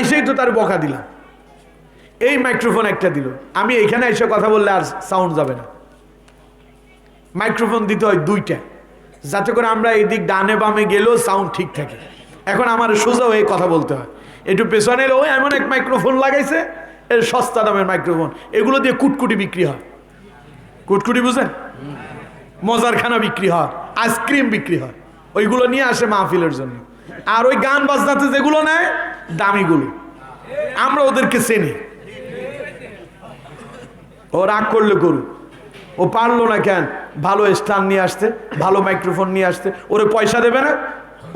এসেই তো তার বকা দিলাম। এই মাইক্রোফোন একটা দিল। আমি এখানে এসে কথা বললে আর সাউন্ড যাবে না। মাইক্রোফোন দিতে হয় দুইটা। যাতে করে আমরা এদিক ডানে বামে গেলেও সাউন্ড ঠিক থাকে। এখন আমার সোজা হয়ে কথা বলতে হয়। একটু পেছনে এলে ওই এমন এক মাইক্রোফোন লাগাইছে এর সস্তা দামের মাইক্রোফোন এগুলো দিয়ে কুটকুটি বিক্রি হয়। কুটকুটি বুঝেন মজার খানা বিক্রি হয় আইসক্রিম বিক্রি হয়। ওইগুলো নিয়ে আসে মাহফিলের জন্য। আর ওই গান বাজনাতে যেগুলো নেয় দামিগুলো। আমরা ওদেরকে চেনি। ও রাগ করলে করুক ও পারল না কেন? ভালো স্টান নিয়ে আসতে, ভালো মাইক্রোফোন নিয়ে আসতে। ওরে পয়সা দেবে না?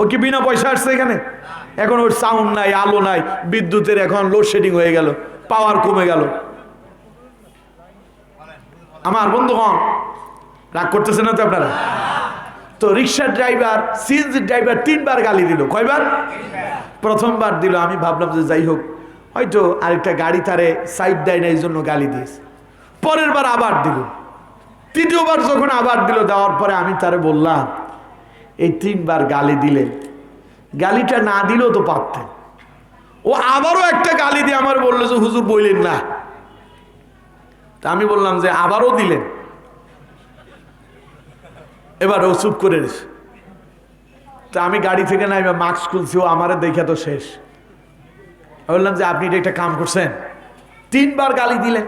ও কি বিনা পয়সা আসছে এখানে? এখন ওর সাউন্ড নাই, আলো নাই, বিদ্যুতের এখন লোডশেডিং হয়ে গেল পাওয়ার কমে গেল। আমার বন্ধুগণ, রাগ করতেছে না তো আপনারা? তো রিক্সার ড্রাইভার সিএনজি ড্রাইভার তিনবার গালি দিল। কয়বার? প্রথমবার দিল। আমি ভাবলাম যে যাই হোক, হয়তো আরেকটা গাড়ি তারে সাইড দেয় না এই জন্য গালি দিয়েছে। পরের বার আবার দিল। তৃতীয়বার যখন আবার দিল, দেওয়ার পরে আমি তারে বললাম, এই তিনবার গালি দিলেন গালিটা না দিলেও তো পারতেন। ও আবারও একটা গালি দিয়ে আমার বলল যে, হুজুর বললেন না। তা আমি বললাম যে, আবারও দিলেন? এবার ও চুপ করে তা আমি গাড়ি থেকে নাই মাস্ক খুলছি, ও আমারে দেখে তো শেষ। বললাম যে, আপনি এটা একটা কাম করছেন। তিনবার গালি দিলেন।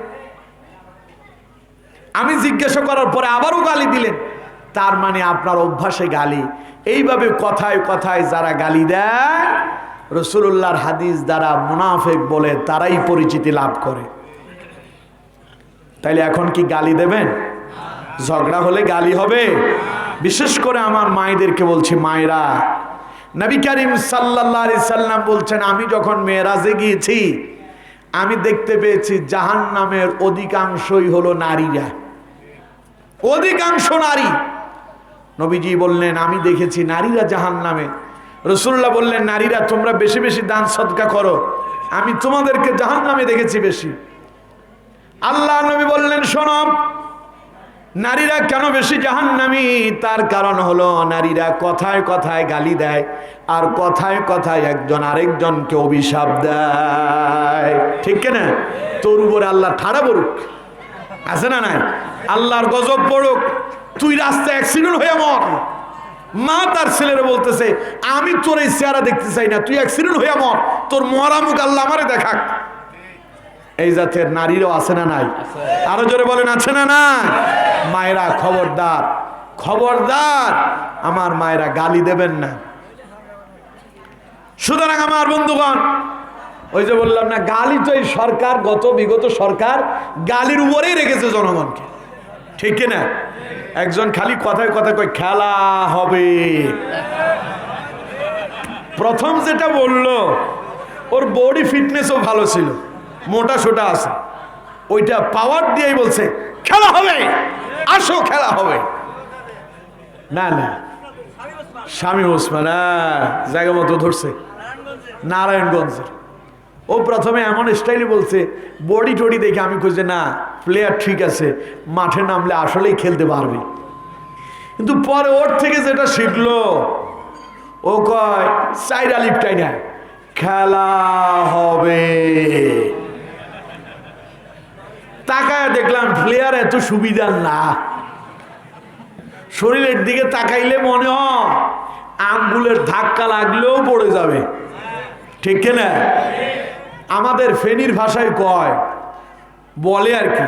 আমি জিজ্ঞাসা করার পরে আবারও গালি দিলেন। তার মানে আপনার অভ্যাসে গালি। এইভাবে কথায় কথায় যারা গালি দেয় রসুল্লাহর হাদিস দ্বারা মুনাফেক বলে তারাই পরিচিতি লাভ করে। তাইলে এখন কি গালি দেবেন? ঝগড়া হলে গালি হবে? বিশেষ করে আমার মায়েদেরকে বলছি, মায়েরা, নবী করিম সাল্লাহ সাল্লাম বলছেন, আমি যখন মেয়েরাজে গিয়েছি, আমি দেখতে পেয়েছি জাহান নামের অধিকাংশই হলো নারীরা। অধিকাংশ নারী। নবীজি বললেন, আমি দেখেছি নারীরা জাহান নামে রসুল্লাহ বললেন, নারীরা, তোমরা বেশি বেশি দান সদকা করো। আমি তোমাদেরকে জাহান নামে দেখেছি বেশি। আল্লাহ নবী বললেন শোনব নারীরা কেন বেশি জাহান্নামি? তার কারণ হলো নারীরা কথায় কথায় গালি দেয় আর কথায় কথায় একজন আরেকজনকে অভিশাপ দেয়। ঠিক না তোর উপরে আল্লাহ ঠাড়া পড়ুক। আছে না নাই? আল্লাহর গজব পড়ুক। তুই রাস্তায় অ্যাক্সিডেন্ট হয়ে মর। মা তার ছেলের বলতেছে, আমি তোর এই চেহারা দেখতে চাই না। তুই অ্যাক্সিডেন্ট হয়ে মর। তোর মরা মুখ আল্লাহ আমারে দেখাক। এই জাতের নারীরও আছে না নাই? আরও জোরে বলেন আছে না না মায়েরা খবরদার। খবরদার আমার মায়েরা গালি দেবেন না। সুতরাং আমার বন্ধুগণ ওই যে বললাম না গালি তো এই সরকার গত বিগত সরকার গালির উপরেই রেখেছে জনগণকে। ঠিক না একজন খালি কথায় কথায় কয় খেলা হবে। প্রথম যেটা বলল ওর বডি ফিটনেসও ভালো ছিল। মোটা সোটা আছে। ওইটা পাওয়ার দিয়েই বলছে, খেলা হবে, আসো, খেলা হবে। না না। স্বামী ওসমান জায়গা মতো ধরছে। নারায়ণগঞ্জের। ও প্রথমে এমন স্টাইলে বলছে, বডি টডি দেখে আমি খুঁজে না প্লেয়ার ঠিক আছে, মাঠে নামলে আসলেই খেলতে পারবে। কিন্তু পরে ওর থেকে যেটা শিখলো, ও কয় সাইডা লিপটাই না খেলা হবে। এত সুবিধার না। শরীরের দিকে তাকাইলে মনে হয় আঙ্গুলের ধাক্কা লাগলেও পড়ে যাবে। ঠিক না? আমাদের ফেনীর ভাষায় কয়, বলে আর কি,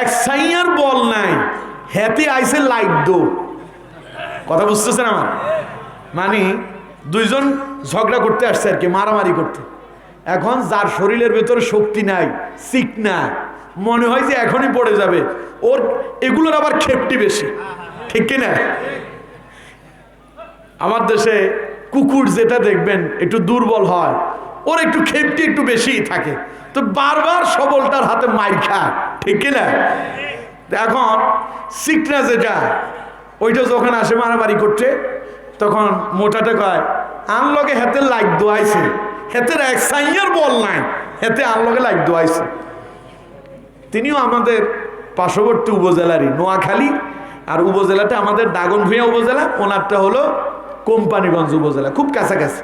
এক সাইয়ার বল নাই হেতে আইসে লাইট দো। কথা বুঝতেছেন আমার? মানে দুইজন ঝগড়া করতে আসছে আর কি, মারামারি করতে। এখন যার শরীরের ভেতরে শক্তি নাই, সিক না মনে হয় যে এখনই পড়ে যাবে। ওর এগুলোর আবার খেপটি বেশি। ঠিক কিনা? আমার দেশে কুকুর যেটা দেখবেন, একটু দুর্বল হয়। ওর একটু খেপটি একটু বেশিই থাকে। তো বারবার সবলটার হাতে মাইর খায়। ঠিক কিনা? এখন সিকনা যেটা, ওইটা যখন আসে মারামারি করতে, তখন মোটাটা কয়, আনলগে হাতে লাইট দোয়াইছে। হেতের এক সাইয়ার বল নাই। হেতে আনলগে লাইট দোয়াইছে। তিনিও আমাদের পার্শ্ববর্তী উপজেলারই, নোয়াখালী। আর উপজেলাটা আমাদের দাগনভূঞা উপজেলা, ওনারটা হলো কোম্পানিগঞ্জ উপজেলা, খুব কাছাকাছি।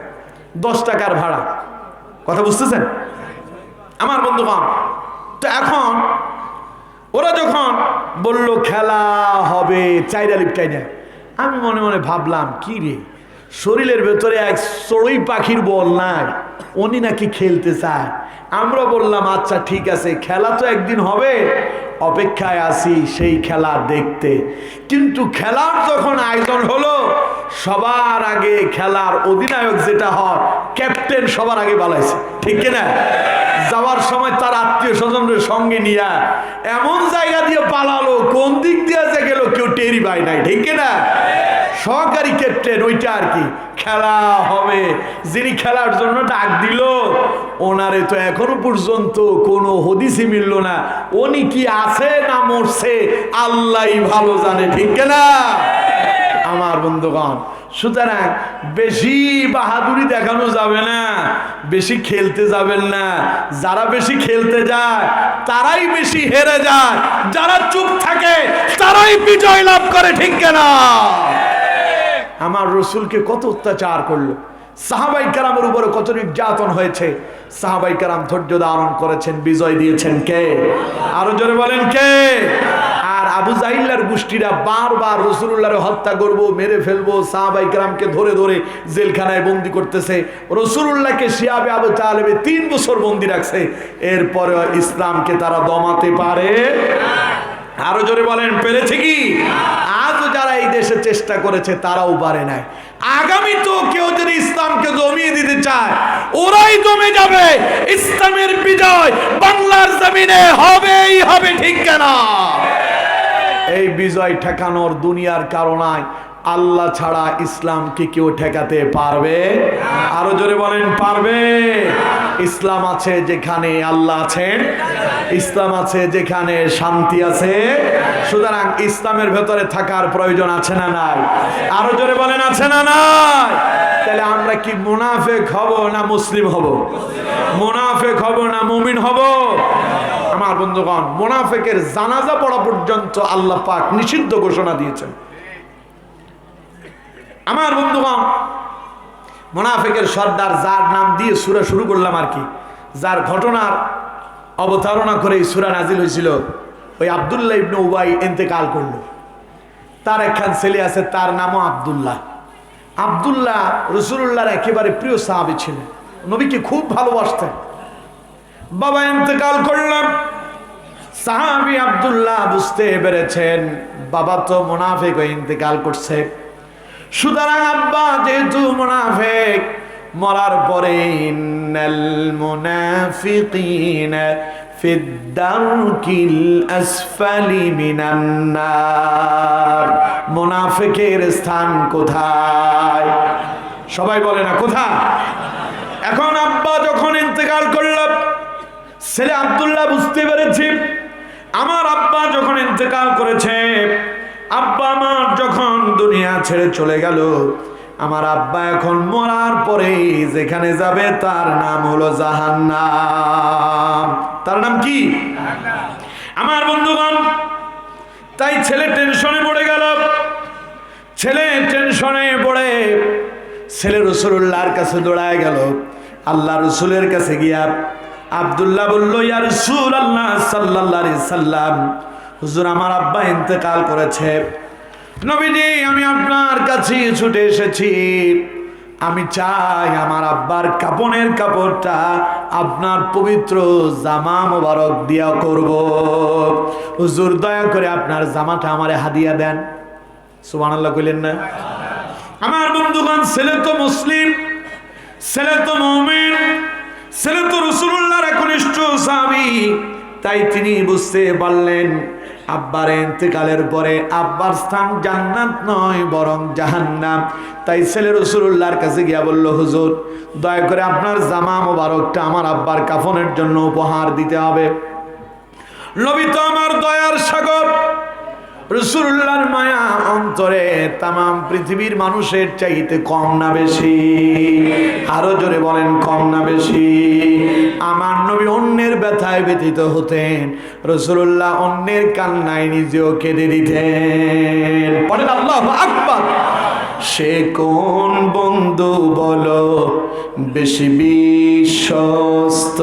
দশ টাকার ভাড়া। কথা বুঝতেছেন? আমার বন্ধুগণ, তো এখন ওরা যখন বলল, খেলা হবে, চাইরা লিপটাইনা আমি মনে মনে ভাবলাম, কি রে? শরীরের ভেতরে এক চড়ুই পাখির বল নাই। উনি নাকি খেলতে চায়। আমরা বললাম আচ্ছা ঠিক আছে, খেলা তো একদিন হবে। অপেক্ষায় আছি সেই খেলা দেখতে। কিন্তু খেলার যখন আয়োজন হলো, সবার আগে খেলার অধিনায়ক যেটা হয়, ক্যাপ্টেন সবার আগে বালাইছে। ঠিক কিনা যাওয়ার সময় তার আত্মীয় স্বজনদের সঙ্গে নিয়ে এমন জায়গা দিয়ে পালালো, কোন দিক দিয়ে যে গেল কেউ টেরি পায় নাই। ঠিক না? সহকারী ক্যাপ্টেন, ওইটা আর কি। খেলা হবে। যিনি খেলার জন্য ডাক দিল, ওনারে তো এখনও পর্যন্ত কোনো হদিসই মিলল না। উনি কি আছে না মরছে, আল্লাহ ভালো জানে, ঠিক না আমার বন্ধুগণ, সুতরাং বেশি বাহাদুরি দেখানো যাবে না, বেশি খেলতে যাবেন না। যারা বেশি খেলতে যায়, তারাই বেশি হেরে যায়। যারা চুপ থাকে, তারাই বিজয় লাভ করে, ঠিক কেনা? আমার রসুলকে কত অত্যাচার করল। সাহাবাই কারামের উপরে কত নির্যাতন হয়েছে। সাহাবাই কারাম ধৈর্য ধারণ করেছেন, বিজয় দিয়েছেন কে? আরও জোরে বলেন কে? আর আবু জাহিল্লার গোষ্ঠীরা বারবার হত্যা করব, মেরে ফেলব, সাহাবাই ধরে ধরে জেলখানায় বন্দি করতেছে। রসুল্লাহকে শিয়াবে আবু তিন বছর বন্দি রাখছে। এরপরে ইসলামকে তারা দমাতে পারে। আরও জোরে বলেন, পেরেছে কি? এই দেশে চেষ্টা করেছে, তারাও পারে নাই। আগামী তো কেউ যদি ইসলামকে জমিয়ে দিতে চায়, ওরাই জমে যাবে। ইসলামের বিজয় বাংলার জমিনে হবেই হবে, ঠিক কেনা? এই বিজয় ঠেকানোর দুনিয়ার কারণায় আল্লাহ ছাড়া ইসলামকে কেউ ঠেকাতে পারবে? আরও জোরে বলেন, পারবে। ইসলাম আছে যেখানে আল্লাহ আছেন, ইসলাম আছে যেখানে শান্তি আছে। সুতরাং ইসলামের ভেতরে থাকার প্রয়োজন আছে না নাই? আরও জোরে বলেন, আছে না নাই? তাহলে আমরা কি মুনাফেক হব না মুসলিম হব? মুনাফেক হব না মুমিন হব? আমার বন্ধুগণ, মোনাফেকের জানাজা পড়া পর্যন্ত আল্লাহ পাক নিষিদ্ধ ঘোষণা দিয়েছেন। আমার বন্ধুগণ, মোনাফেকের সর্দার যার নাম দিয়ে সুরা শুরু করলাম আর কি, যার ঘটনার অবতারণা করে এই সুরা নাজিল হয়েছিল, ওই আবদুল্লাহ ইবনে উবাই এতেকাল করল। তার একখান ছেলে আছে, তার নামও আবদুল্লাহ। আবদুল্লাহ রসুল্লাহর একেবারে প্রিয় সাহাবি ছিলেন। নবীকে খুব ভালোবাসতেন। বাবা ইন্তেকাল করলাম। সাহাবি আবদুল্লাহ বুঝতে পেরেছেন, বাবা তো মোনাফেক ইন্তেকাল করছে। সুতরাং আব্বা, যেহেতু মোনাফেক, মরার পরে ইন্নাল মুনাফিকিন ফিদ্দারকিল আসফালি মিনান নার। মুনাফিকের স্থান কোথায়? সবাই বলে না, কোথায়? এখন আব্বা যখন ইন্তেকাল করলাম ছেলে আব্দুল্লাহ বুঝতে পেরেছি, আমার আব্বা যখন ইন্তেকাল করেছে আব্বা আমার যখন দুনিয়া ছেড়ে চলে গেল, আমার আব্বা এখন মরার পরে যেখানে যাবে তার নাম হলো জাহান্নাম। তার নাম কি? আমার বন্ধুগণ, তাই ছেলে টেনশনে পড়ে গেল। ছেলে টেনশনে পড়ে ছেলে রসুল্লাহর কাছে দৌড়ায় গেল। আল্লাহ রসুলের কাছে গিয়া আবদুল্লাহ বলল, ইয়া রসুল আল্লাহ সাল্লাহ সাল্লাম হুজুর আমার আব্বা ইন্তেকাল করেছে। নবীজি, আমি আপনার কাছে ছুটে এসেছি। আমি চাই আমার আব্বার কাপনের কাপড়টা আপনার পবিত্র জামা মোবারক দিয়া করব। হুজুর, দয়া করে আপনার জামাটা আমারে হাদিয়া দেন। সুবান আল্লাহ কইলেন না? আমার বন্ধুগণ, ছেলে তো মুসলিম, ছেলে তো মমিন, ছেলে তো রসুল্লাহর একনিষ্ঠ স্বামী তাই তিনি বুঝতে পারলেন আব্বার এতেকালের পরে আব্বার স্থান জান্নাত নয়, বরং জাহান্নাম। তাই ছেলে রসুল্লাহর কাছে গিয়া বলল, হুজুর, দয়া করে আপনার জামা মোবারকটা আমার আব্বার কাফনের জন্য উপহার দিতে হবে। নবী তো আমার দয়ার সাগর রসুল্লাহর মায়া অন্তরে তাম পৃথিবীর মানুষের চাইতে কম না বেশি। আরও জোরে বলেন, কম না বেশি। আমার নবী অন্যের ব্যথায় ব্যথিত হতেন। রসুল্লাহ অন্যের কান্নায় নিজেও কেঁদে দিতেন। বলেন, আল্লাহ আকবার। সে কোন বন্ধু বলো, বেশি বিশ্বস্ত?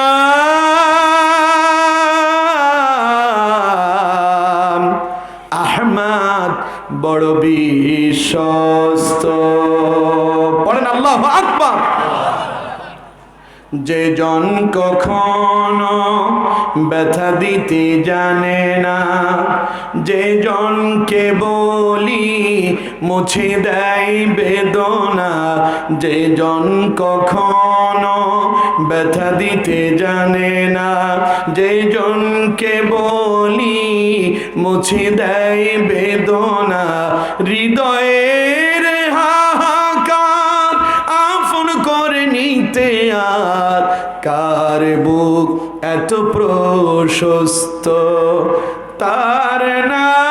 বড় বিশ্বস্ত। পড়েন, আল্লাহ আকবার। যে জন কখনো ব্যথা দিতে জানে না, যে জনকে বলি মুছে দেয় বেদনা। যে জন কখনো ব্যথা দিতে জানে না। যে জনকে বলি মুছে দেয় বেদনা। হৃদয়ের হাহাকার আপন করে নিতে আর কার বুক এত প্রশস্ত? তার নাম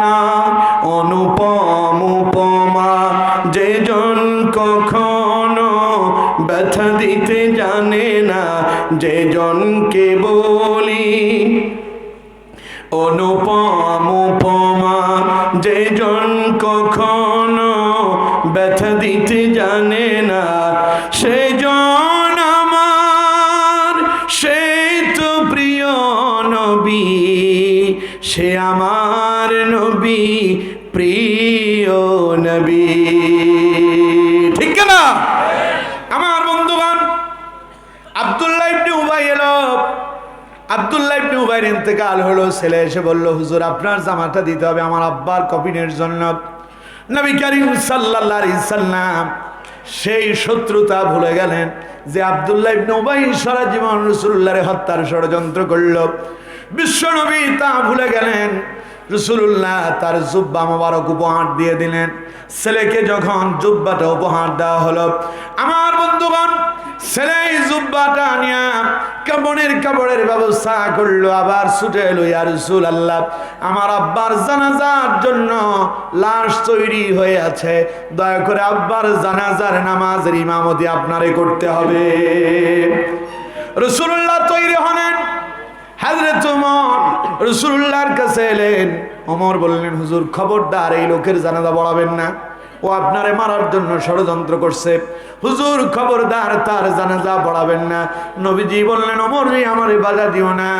করোনা অনুপম এলো আবদুল্লাহ ইবনে উবাইর ইন্তেকাল হলো, ছেলে এসে বলল, হুজুর, আপনার জামাটা দিতে হবে আমার আব্বার কফিনের জন্য। নবী করিম সাল্লাল্লাহু আলাইহি সাল্লাম সেই শত্রুতা ভুলে গেলেন যে আবদুল্লাহ ইবনে উবাই সারা জীবন রাসূলুল্লাহর হত্যার ষড়যন্ত্র করল। বিশ্বনবী তা ভুলে গেলেন। রসুল্লাহ তার জুব্বা মোবারক উপহার দিয়ে দিলেন। ছেলেকে যখন জুব্বাটা উপহার দেওয়া হলো, আমার বন্ধুগণ, ছেলে জুব্বাটা নিয়া কাপড়ের কাপড়ের ব্যবস্থা করল? আবার ছুটে এলো, ইয়া রসুল আল্লাহ আমার আব্বার জানাজার জন্য লাশ তৈরি হয়ে আছে। দয়া করে আব্বার জানাজার নামাজের ইমামতি আপনারে করতে হবে। রসুল্লাহ তৈরি হলেন। হাজরত ওমর রসুল্লাহর কাছে এলেন। অমর বললেন, হুজুর, খবরদার, এই লোকের জানাজা বড়াবেন না। ও আপনারে মারার জন্য ষড়যন্ত্র করছে। হুজুর, খবরদার, তার জানাজা পড়াবেন না। নবীজি বললেন অমর রে, আমার বাধা দিও না।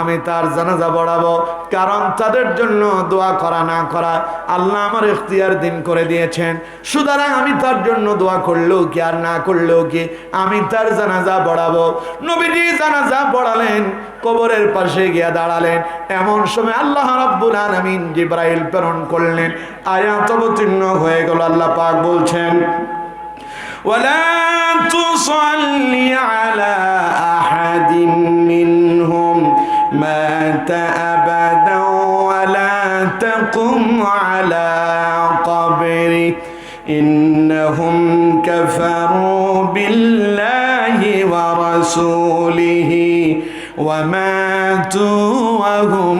আমি তার জানাজা পড়াবো কারণ তাদের জন্য দোয়া করা না করা আল্লাহ আমার এখতিয়ার দিন করে দিয়েছেন সুতরাং আমি তার জন্য দোয়া করলেও কি আর না করলেও কি আমি তার জানাজা পড়াবো নবীজি জানাজা পড়ালেন কবরের পাশে গিয়া দাঁড়ালেন এমন সময় আল্লাহ রাব্বুল আলামিন জিব্রাইল প্রেরণ করলেন আয়াত অবতীর্ণ হয়ে গেল আল্লাহ পাক বলছেন ولا تصل على أحد منهم مات أبدا ولا تقم على قبره إنهم كفروا بالله ورسوله وماتوا وهم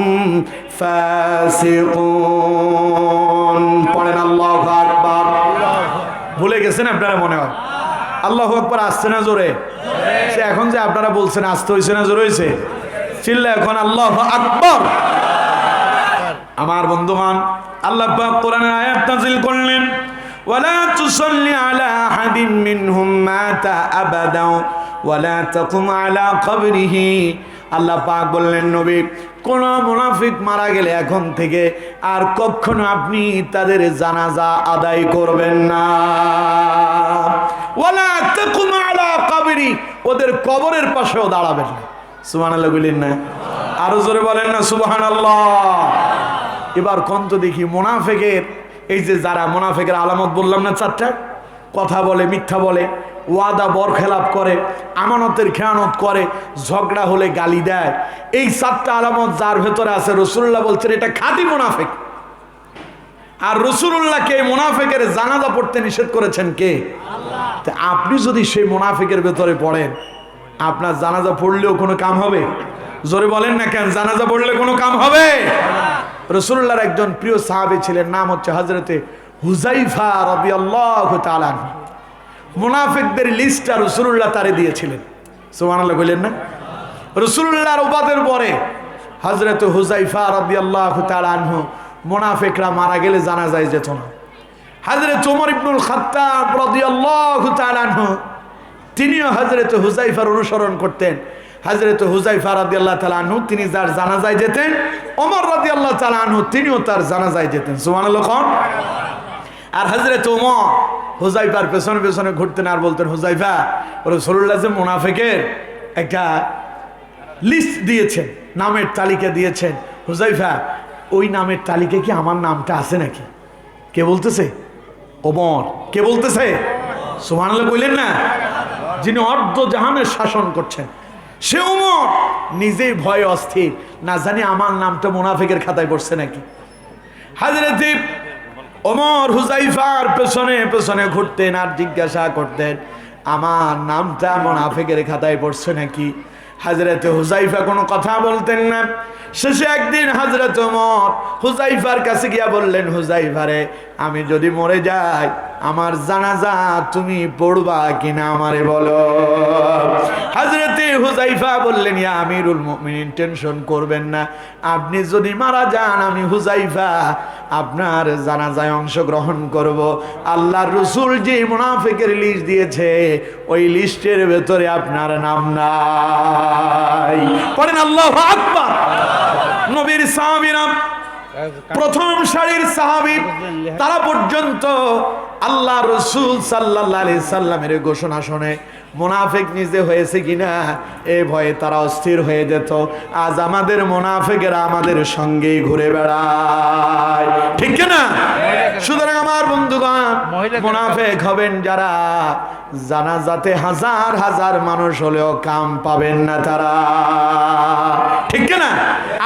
فاسقون পড়েন আল্লাহু আকবার ভুলে গেছেন আপনারা মনে হয় আল্লাহ আকবার আসছে না জোরে সে এখন যে আপনারা বলছেন আসতে হয়েছে না জোরে হয়েছে চিল্লা এখন আল্লাহ আকবর আমার বন্ধুগণ আল্লাহ পাক কোরআনের আয়াত নাযিল করলেন ولا تصلي على أحد منهم مات أبدا ولا تقم على قبره আল্লাহ পাক বললেন নবী কোন মুনাফিক মারা গেলে এখন থেকে আর কখনো আপনি তাদের জানাজা আদায় করবেন না ওয়ালা তাকুম আলা কবরি ওদের কবরের পাশেও দাঁড়াবেন না সুবহানাল্লাহ বলেন না। আরও জোরে বলেন না, সুবহানাল্লাহ। এবার কন্ত দেখি মোনাফেকের, এই যে যারা মোনাফেকের আলামত বললাম না চারটা, কথা বলে, মিথ্যা বলে, ওয়াদা বরখেলাপ করে, আমানতের খেয়ানত করে, ঝগড়া হলে গালি দেয়। এই চারটা আলামত যার ভেতরে আছে, রসুল্লাহ বলছেন, এটা খাঁটি মোনাফেক। আর রসুল্লাহকে মোনাফেকের জানাজা পড়তে নিষেধ করেছেন কে? আপনি যদি সেই মোনাফেকের ভেতরে পড়েন আপনার জানাজা পড়লেও কোনো কাম হবে? জোরে বলেন না কেন, জানাজা পড়লে কোনো কাম হবে? রসুল্লাহর একজন প্রিয় সাহাবী ছিলেন, নাম হচ্ছে হজরতে হুজাইফা রবি আল্লাহ তালান মুনাফিকদের লিস্টটা রসুল্লাহ তারে দিয়েছিলেন। সোমানাল্লাহ বললেন না? রসুল্লাহর উপাদের পরে হজরত হুজাইফা রবি আল্লাহ তালানহ মোনাফেকরা মারা গেলে জানা যায় যেত না। হজরত ওমর ইবনুল খাত্তাব রাদিয়াল্লাহু তাআলা আনহু তিনিও হজরত হুজাইফার অনুসরণ করতেন। হজরত হুজাইফা রাদিয়াল্লাহু তাআলা আনহু, তিনি যার জানাজায় যেতেন। ওমর রাদিয়াল্লাহু তাআলা আনহু, তিনিও তার জানাজায় যেতেন। সুবহানাল্লাহ কোন। আর হজরত ওমর হুজাইফার পেছনে পেছনে ঘুরতেন আর বলতেন হুজাইফা রাসূলুল্লাহ যে মুনাফিকের একটা লিস্ট দিয়েছেন, নামের তালিকা দিয়েছেন। হুজাইফা ওই নামের তালিকায় কি আমার নামটা আছে নাকি? কে বলতেছে? ওমর। কে বলতেছে? সুবহানাল্লাহ কইলেন না? যিনি অর্ধ জাহানের শাসন করছেন। সে ওমর নিজেই ভয়ে অস্থির। না জানি আমার নামটা মুনাফিকের খাতায় পড়ছে নাকি। হাজরত ওমর হুজাইফার পেছনে পেছনে ঘুরতেন আর জিজ্ঞাসা করতেন, আমার নামটা মোনাফেকের খাতায় পড়ছে নাকি? হাজরত হুজাইফা কোনো কথা বলতেন না। শেষে একদিন হাজরত ওমর হুজাইফার কাছে গিয়া বললেন হুজাইফারে আমি যদি মরে যাই, আমার জানাজা তুমি পড়বা কিনা আমারে বলো। হাজরতে হুজাইফা বললেন, ইয়া আমিরুল মুমিনিন, টেনশন করবেন না। আপনি যদি মারা যান, আমি হুজাইফা আপনার জানাজায় অংশগ্রহণ করব। আল্লাহর রসুল যে মুনাফিকের লিস্ট দিয়েছে, ওই লিস্টের ভেতরে আপনার নাম নাই। পড়েন আল্লাহ আকবার। নবীর সাহাবীরা প্রথম সারির সাহাবি তারা পর্যন্ত আল্লাহ রসুল সাল্লাহ সাল্লামের ঘোষণা শুনে মোনাফেক নিজে হয়েছে কিনা এ ভয়ে তারা অস্থির হয়ে যেত। আজ আমাদের মোনাফেকেরা আমাদের সঙ্গেই ঘুরে বেড়ায়। ঠিক না? সুতরাং আমার বন্ধুগণ মোনাফেক হবেন যারা জানাজাতে হাজার হাজার মানুষ হলেও কাম পাবেন না তারা। ঠিক না?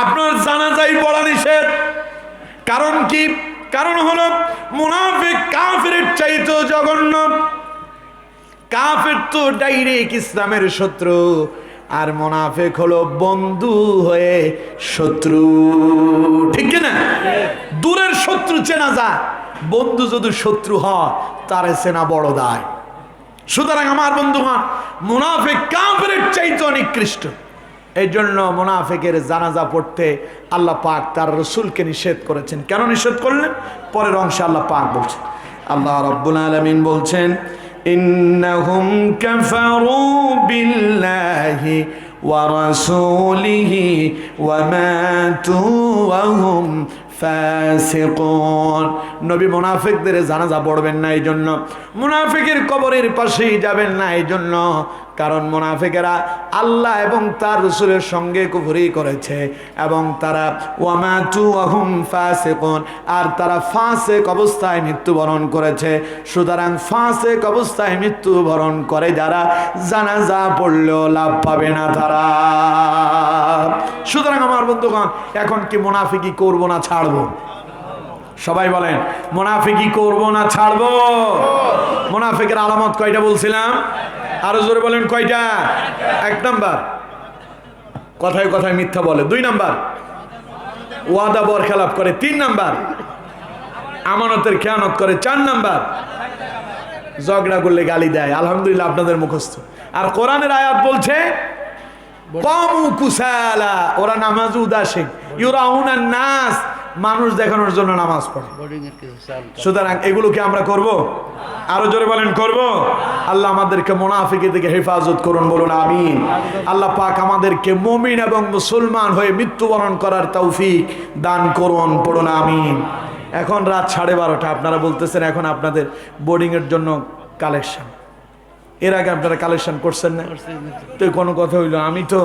আপনার জানাজাই পড়া নিষেধ। কারণ কি? কারণ হলো মুনাফিক কাফের চাইতো জঘন্য। কাফের তো ডাইরেক্ট ইসলামের শত্রু, আর মোনাফেক হলো বন্ধু হয়ে শত্রু। ঠিক না? দূরের শত্রু চেনা যায়, বন্ধু যদি শত্রু হয়, তার চেনা বড় দায়। সুতরাং আমার বন্ধু বন্ধুগণ, মুনাফেক কাফের চাইতে নিকৃষ্ট। এই জন্য মোনাফেকের জানাজা পড়তে আল্লাহ পাক তার রসুলকে নিষেধ করেছেন কেন নিষেধ করলেন পরের অংশে আল্লাহ পাক বলছেন আল্লাহ রব্বুল আলমিন বলছেন ইন্নাহুম কাফারু বিল্লাহি ورسوله وماتوا وهم ফাসিকুন নবী মুনাফিকদের জানাজা পড়বেন না এই জন্য মুনাফিকের কবরের পাশেই যাবেন না এই জন্য কারণ মুনাফিকেরা আল্লাহ এবং তার রসুলের সঙ্গে কুফরি করেছে এবং তারা ওয়ামাতু আহুম ফাসিকুন, আর তারা ফাসেক অবস্থায় মৃত্যুবরণ করেছে। সুতরাং ফাসেক অবস্থায় মৃত্যুবরণ করে যারা, জানাজা পড়লেও লাভ পাবে না তারা। সুতরাং আমার বন্ধুগণ, এখন কি মুনাফিকি করব না ছাড়বো? সবাই বলেন, মোনাফিকি করব না ছাড়বো? মোনাফিকের আলামত কয়টা বলছিলাম? আরও জোরে বলেন, কয়টা? এক নাম্বার। কথায় কথায় মিথ্যা বলে। দুই নাম্বার। ওয়াদা বর খেলাপ করে। তিন নাম্বার। আমানতের খেয়ানত করে। চার নাম্বার। ঝগড়া করলে গালি দেয়। আলহামদুলিল্লাহ আপনাদের মুখস্থ। আর কোরআনের আয়াত বলছে ওরা নামাজ উদাসীন। ইউরাউনান নাস। মানুষ দেখানোর জন্য নামাজ পড়ে। সুতরাং এগুলোকে আমরা করব? আরও জোরে বলেন করব? আল্লাহ আমাদেরকে মোনাফিকে থেকে হেফাজত করুন বলুন আমিন। আল্লাহ পাক আমাদেরকে মমিন এবং মুসলমান হয়ে মৃত্যুবরণ করার তৌফিক দান করুন পড়ুন আমিন। এখন রাত সাড়ে বারোটা আপনারা বলতেছেন এখন আপনাদের বোর্ডিংয়ের জন্য কালেকশন। এর আগে আপনারা কালেকশন করছেন না? তো কোনো কথা হইল আমি তো